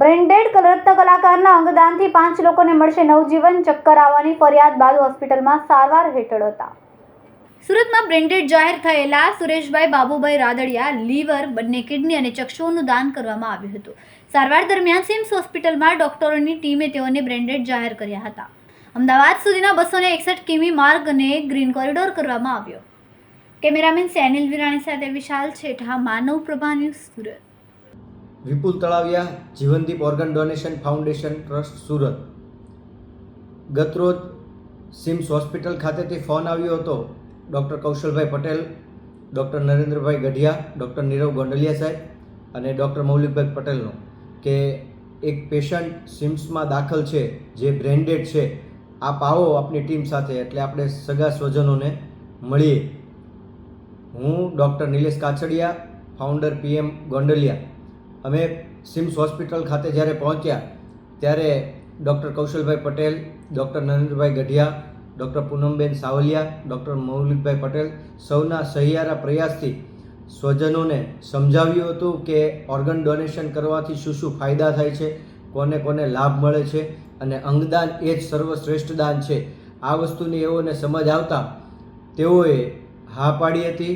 Branded રત્ન કલાકારના અંગદાનથી પાંચ લોકોને મળશે નવજીવન ચક્કર આવવાની ફરિયાદ બાદ હોસ્પિટલમાં સારવાર હેઠળ હતા. સુરતમાં બ્રેન્ડેડ જાહેર થયેલા સુરેશભાઈ બાબુભાઈ રાદડિયા, લીવર, બંને કિડની અને ચક્ષુઓનું દાન કરવામાં આવ્યું હતું. સારવાર દરમિયાન સિમ્સ હોસ્પિટલમાં ડોક્ટરોની ટીમે તેઓને બ્રેન્ડેડ જાહેર કર્યા હતા. અમદાવાદ સુધીના બસોને એકસઠ કિમી માર્ગને ગ્રીન કોરિડોર કરવામાં આવ્યો. કેમેરામેન સેનિલ વિરાણી સાથે Vishal Chhetha, Manav Prabha news Surat. Vipul Talaviya, Jivandeep organ donation foundation trust, Surat. ગતરોજ સિમ્સ હોસ્પિટલ ખાતેથી ફોન આવ્યો હતો doctor Kaushalbhai Patel, doctor Narendrabhai Gadhiya, doctor Nirav Gondaliya સાહેબ અને ડૉક્ટર મૌલિકભાઈ પટેલનો કે એક પેશન્ટ સિમ્સમાં દાખલ છે, જે બ્રેન્ડેડ છે. આપ આવો આપની ટીમ સાથે એટલે આપણે સગા સ્વજનોને મળીએ. હું doctor Nilesh Kachhadiya, founder PM Gondaliya. અમે સિમ્સ હોસ્પિટલ ખાતે જ્યારે પહોંચ્યા, ત્યારે doctor Kaushalbhai Patel, doctor Narendrabhai Gadhiya, doctor Poonamben Savaliya, doctor Maulikbhai Patel સૌના સહિયારા પ્રયાસથી સ્વજનોને સમજાવ્યું હતું કે ઓર્ગન ડોનેશન કરવાથી શું શું ફાયદા થાય છે, કોને કોને લાભ મળે છે અને અંગદાન એ જ સર્વશ્રેષ્ઠ દાન છે. આ વસ્તુની એઓને સમજ આવતા તેઓએ હા પાડી હતી.